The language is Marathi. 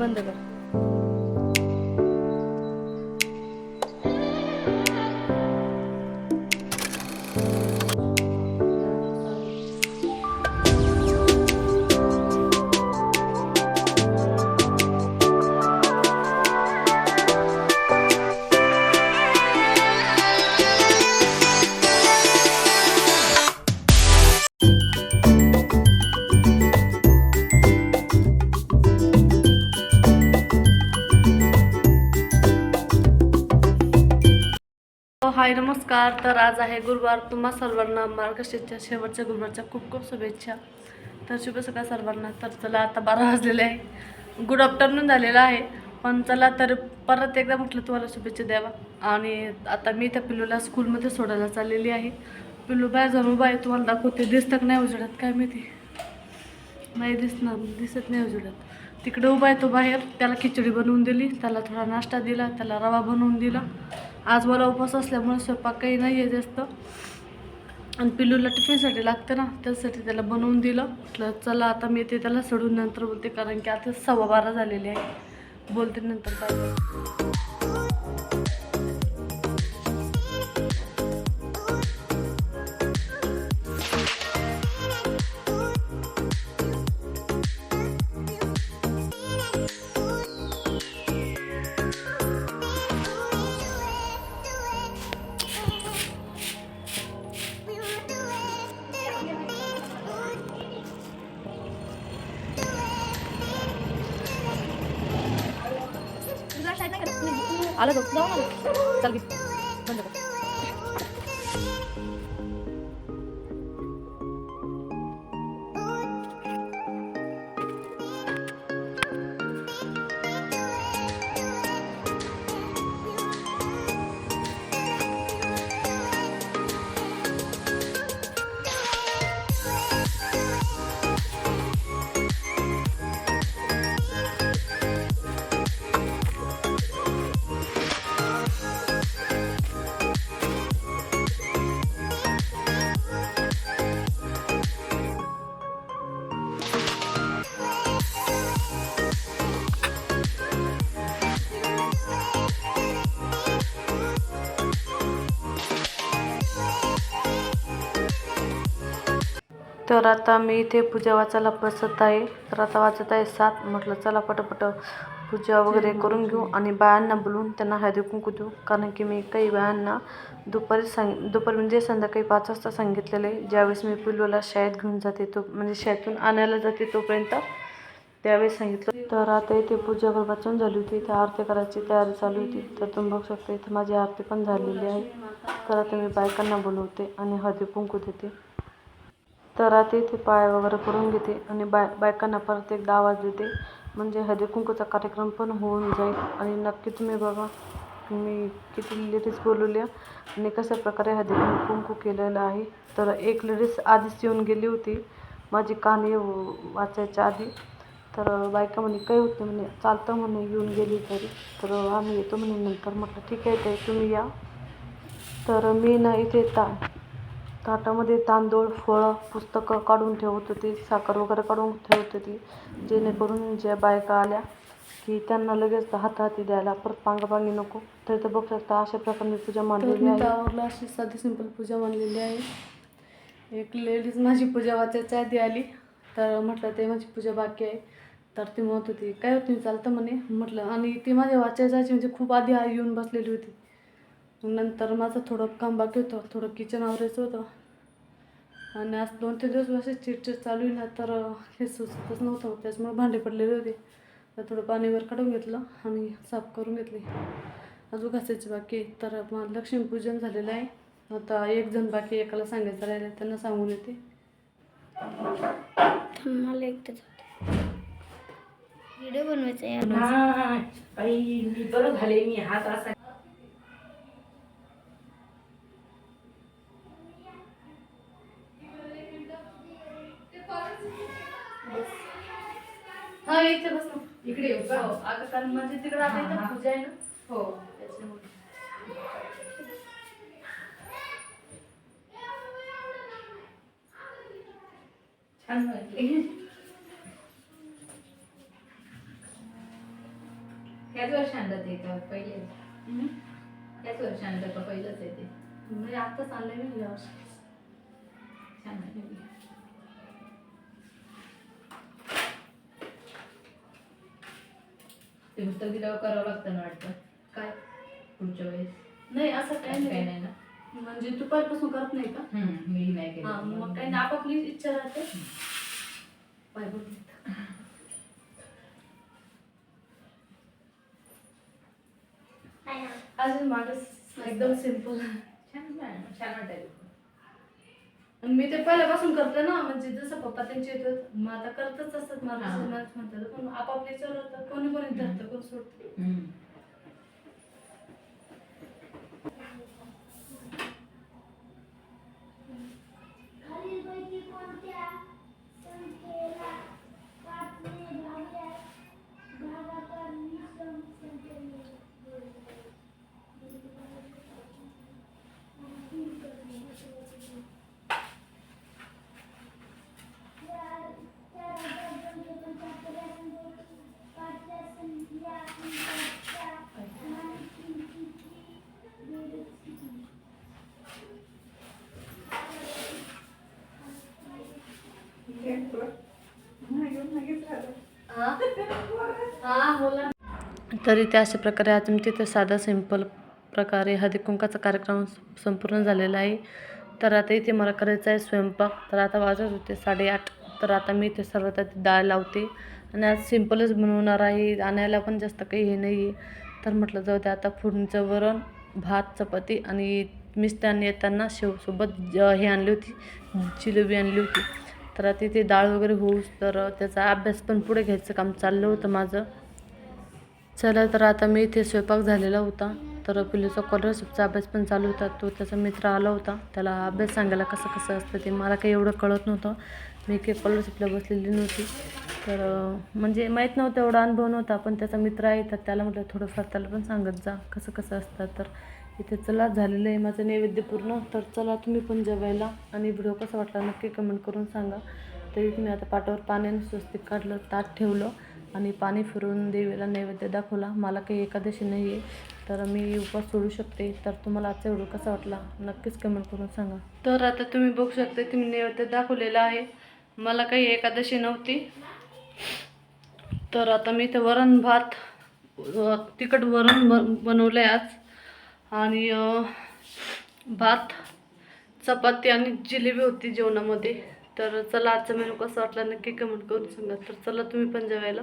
बंद कर. हाय नमस्कार. तर आज आहे गुरुवार. तुम्हा सर्वांना मार्गशीर्षच्या शेवटच्या गुरुवारच्या खूप खूप शुभेच्छा. तर शुभ सकाळ सर्वांना. तर चला आता बारा वाजलेले आहे. गुड आफ्टरनून झालेला आहे. पण चला तर परत एकदा म्हटलं तुम्हाला शुभेच्छा द्यावा. आणि आता मी त्या पिल्लूला स्कूलमध्ये सोडायला चाललेली आहे. पिल्लू बाहेर जाऊन उभा आहे. तुम्हाला दाखवते. दिसतं का नाही उजडत काय माहिती? नाही दिसणार. दिसत नाही उजडत तिकडे उभा आहे तो बाहेर. त्याला खिचडी बनवून दिली. त्याला थोडा नाश्ता दिला. त्याला रवा बनवून दिला. आज मला उपवास असल्यामुळे स्वयंपाक काही नाही आहे जास्त. आणि पिल्लूला टिफिनसाठी लागतं ना त्यासाठी त्याला बनवून दिलं. म्हटलं चला आता मी ते त्याला सोडून नंतर बोलते. कारण की आता सव्वा बारा झालेली आहे. बोलते नंतर काय आलं तो जाऊ ना चल बी बंद कर तर आता मी इथे पूजा वाचायला बसत आहे. तर आता वाचत आहे सात. म्हटलं चला पटपट पूजा वगैरे करून घेऊ आणि बायांना बोलवून त्यांना हळदी कुंकू देऊ. कारण की मी काही बायांना दुपारी सांग दुपारी म्हणजे संध्याकाळी पाच वाजता सांगितलेलं आहे. ज्यावेळेस मी पिल्लूला शाळेत घेऊन जाते तो म्हणजे शाळेतून आणायला जाते तोपर्यंत त्यावेळेस सांगितलं. तर आता इथे पूजा वगैरे वाचून झाली होती. इथे आरती करायची तयारी चालू होती. तर तुम्ही बघू शकता इथे माझी आरती पण झालेली आहे. तर आता मी बायकांना बोलवते आणि हळदी कुंकू देते. तर आता इथे पाय वगैरे करून घेते आणि बाय बायकांना परत एकदा आवाज देते. म्हणजे हळदी कुंकूचा कार्यक्रम पण होऊन जाईल. आणि नक्की तुम्ही बघा मी किती लेडीज बोलवल्या आणि कशा प्रकारे हळदी कुंकू केलेलं आहे. तर एक लेडीज आधीच येऊन गेली होती. माझी कहाणी वाचायच्या आधी. तर बायका म्हणे काही होत? नाही म्हणे चालतं म्हणे येऊन गेली तरी. तर आम्ही येतो म्हणे नंतर. म्हटलं ठीक आहे ते तुम्ही या. तर मी ना इथे ता ताटामध्ये तांदूळ फळं पुस्तकं काढून ठेवत होती. साखर वगैरे काढून ठेवत होती. जेणेकरून ज्या बायका आल्या की त्यांना लगेच हाताहाती द्यायला परत पांगपांगी नको. तर इथं बघू शकता अशा प्रकारे पूजा मांडलेली आहे. अशी साधी सिंपल पूजा मांडलेली आहे. एक लेडीज माझी पूजा वाचायच्या आधी आली. तर म्हटलं ते माझी पूजा बाकी आहे. तर ती म्हणत होती काय होत चालतं म्हणे? म्हटलं आणि ती माझ्या वाचायच्या आधी म्हणजे खूप आधी येऊन बसलेली होती. नंतर माझं थोडं काम बाकी होतं थोडं किचन आवरायचं होतं. आणि आज दोन तीन दिवस असे चिडचिड चालू आहे ना तर हे सुचतच नव्हतं. त्याच्यामुळे भांडे पडलेले होते. तर थोडं पाणीवर काढून घेतलं आणि साफ करून घेतले. अजून घासायचे बाकी. तर मग लक्ष्मीपूजन झालेलं आहे. आता एक जण बाकी एकाला सांगायचं राहिलं आहे, त्यांना सांगून येते. मला एकदा व्हिडिओ बनवायचा आहे. हा बरं झाले मी हात असा इथे बस ना. इकडे येऊ का? हो, अगं कारण म्हणजे तिकडे आता इथं. पूजा आहे ना. हो. त्याच्यामुळे. छान वाटले. ह्याच वर्षी आणलं ते का? पहिले? ह्याच वर्षी आणलं का? पहिलंच आहे ते. म्हणजे आत्ताच आणलं मी यावर्षी छान ते. ते पुस्तक दिल्यावर करावं लागतं ना वाटतं. काय? पुढच्या वेळेस. नाही असं काही काही नाही. नाही ना. म्हणजे तू पहिल्यापासून करत नाही का? हम्म, मी नाही केलं. हा मग काही नाही. आपापली इच्छा राहते. अजून माणूस एकदम सिंपल छान आहे, छान वाटायला मी ते पहिल्यापासून करते ना म्हणजे जसं पप्पा त्यांचे येतात मग आता करतच असतात मला. म्हणतात पण आपापली इच्छा राहतं कोणी कोणी धरतं कोण सोडतं तरी ते अशा प्रकारे आज आमच्या इथे साधा सिंपल प्रकारे हळदी कुंकाचा कार्यक्रम संपूर्ण झालेला आहे. तर आता इथे मला करायचा आहे स्वयंपाक. तर आता वाजत होते साडेआठ. तर आता मी इथे सर्वात आधी डाळ लावते. आणि आज सिंपलच बनवणार आहे. आणायला पण जास्त काही हे नाही आहे तर म्हटलं जाऊ दे आता फोडणीचं वरण भात चपाती आणि मिस्त्यांनी येताना शेवसोबत ज- हे आणली होती. जिलेबी आणली होती. तर आता इथे डाळ वगैरे होऊस तर त्याचा अभ्यास पण पुढे घ्यायचं काम चाललं होतं माझं. चला तर आता मी इथे स्वयंपाक झालेला होता. तर पिलूचा स्कॉलरशिपचा अभ्यास पण चालू होता. तो त्याचा मित्र आला होता. त्याला अभ्यास सांगायला कसं कसं असतं ते मला काही एवढं कळत नव्हतं. मी काही स्कॉलरशिपला बसलेली नव्हती. तर म्हणजे माहीत नव्हतं एवढा अनुभव नव्हता. पण त्याचा मित्र आहे तर त्याला म्हटलं थोडंफार त्याला पण सांगत जा कसं कसं असतं. तर इथे चला झालेलं आहे माझं नैवेद्य पूर्ण. तर चला तुम्ही पण जेवायला. आणि व्हिडिओ कसा वाटला नक्की कमेंट करून सांगा. तरी मी आता पाटावर पाण्याने स्वस्तिक काढलं ताट ठेवलं. आणि पाणी फिरवून देवीला नैवेद्य दाखवला. मला काही एकादशी नाही आहे तर मी उपवास सोडू शकते. तर तुम्हाला आजचा व्हिडिओ कसा वाटला? नक्कीच कमेंट करून सांगा. तर आता तुम्ही बघू शकता तुम्ही नैवेद्य दाखवलेला आहे. मला काही एकादशी नव्हती. तर आता मी ते वरण भात तिखट वरण बन बनवलं आहे आज. आणि भात चपाती आणि जिलेबी होती जेवणामध्ये. तर चला आजचा मेनू कसा वाटला नक्की कमेंट करून सांगा. तर चला तुम्ही पण जेवायला.